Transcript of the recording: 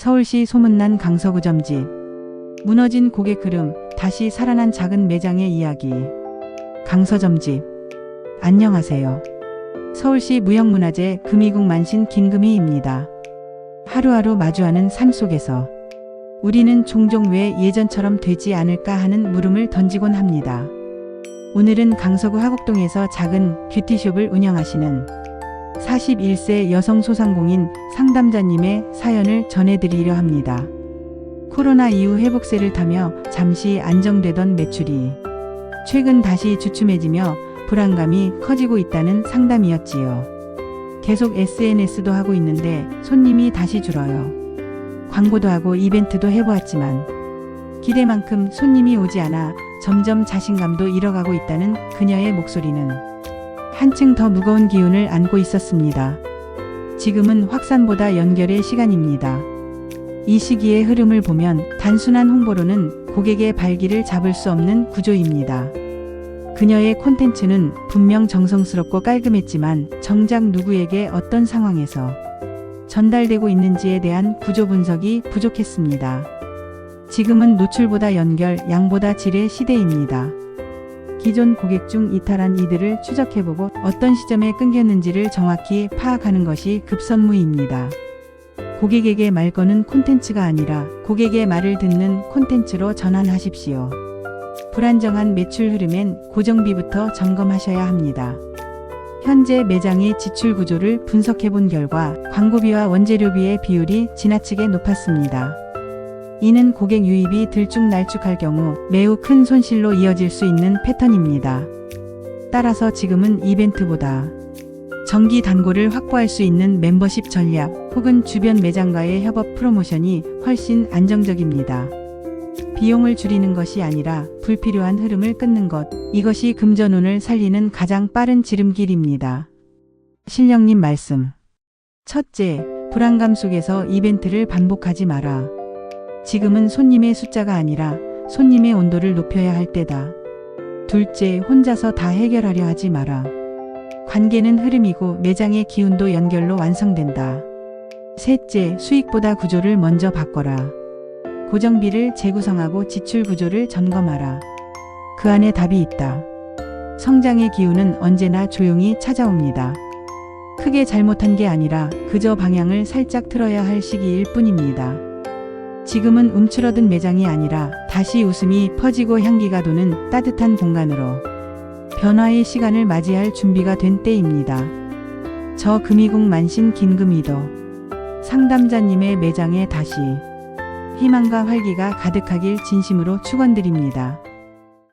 서울시 소문난 강서구점집. 무너진 고객 흐름, 다시 살아난 작은 매장의 이야기. 강서점집. 안녕하세요. 서울시 무형문화재 금이국 만신 김금희입니다. 하루하루 마주하는 삶 속에서 우리는 종종 왜 예전처럼 되지 않을까 하는 물음을 던지곤 합니다. 오늘은 강서구 하곡동에서 작은 뷰티숍을 운영하시는 41세 여성 소상공인 상담자님의 사연을 전해드리려 합니다. 코로나 이후 회복세를 타며 잠시 안정되던 매출이 최근 다시 주춤해지며 불안감이 커지고 있다는 상담이었지요. 계속 SNS도 하고 있는데 손님이 다시 줄어요. 광고도 하고 이벤트도 해보았지만 기대만큼 손님이 오지 않아 점점 자신감도 잃어가고 있다는 그녀의 목소리는 한층 더 무거운 기운을 안고 있었습니다. 지금은 확산보다 연결의 시간입니다. 이 시기의 흐름을 보면 단순한 홍보로는 고객의 발기를 잡을 수 없는 구조입니다. 그녀의 콘텐츠는 분명 정성스럽고 깔끔했지만 정작 누구에게 어떤 상황에서 전달되고 있는지에 대한 구조 분석이 부족했습니다. 지금은 노출보다 연결, 양보다 질의 시대입니다. 기존 고객 중 이탈한 이들을 추적해보고 어떤 시점에 끊겼는지를 정확히 파악하는 것이 급선무입니다. 고객에게 말 거는 콘텐츠가 아니라 고객의 말을 듣는 콘텐츠로 전환하십시오. 불안정한 매출 흐름엔 고정비부터 점검하셔야 합니다. 현재 매장의 지출 구조를 분석해 본 결과 광고비와 원재료비의 비율이 지나치게 높았습니다. 이는 고객 유입이 들쭉날쭉할 경우 매우 큰 손실로 이어질 수 있는 패턴입니다. 따라서 지금은 이벤트보다 정기 단골을 확보할 수 있는 멤버십 전략 혹은 주변 매장과의 협업 프로모션이 훨씬 안정적입니다. 비용을 줄이는 것이 아니라 불필요한 흐름을 끊는 것, 이것이 금전운을 살리는 가장 빠른 지름길입니다. 신령님 말씀. 첫째, 불안감 속에서 이벤트를 반복하지 마라. 지금은 손님의 숫자가 아니라 손님의 온도를 높여야 할 때다. 둘째, 혼자서 다 해결하려 하지 마라. 관계는 흐름이고 매장의 기운도 연결로 완성된다. 셋째, 수익보다 구조를 먼저 바꿔라. 고정비를 재구성하고 지출 구조를 점검하라. 그 안에 답이 있다. 성장의 기운은 언제나 조용히 찾아옵니다. 크게 잘못한 게 아니라 그저 방향을 살짝 틀어야 할 시기일 뿐입니다. 지금은 움츠러든 매장이 아니라 다시 웃음이 퍼지고 향기가 도는 따뜻한 공간으로 변화의 시간을 맞이할 준비가 된 때입니다. 저 금이국 만신 김금이도 상담자님의 매장에 다시 희망과 활기가 가득하길 진심으로 축원드립니다.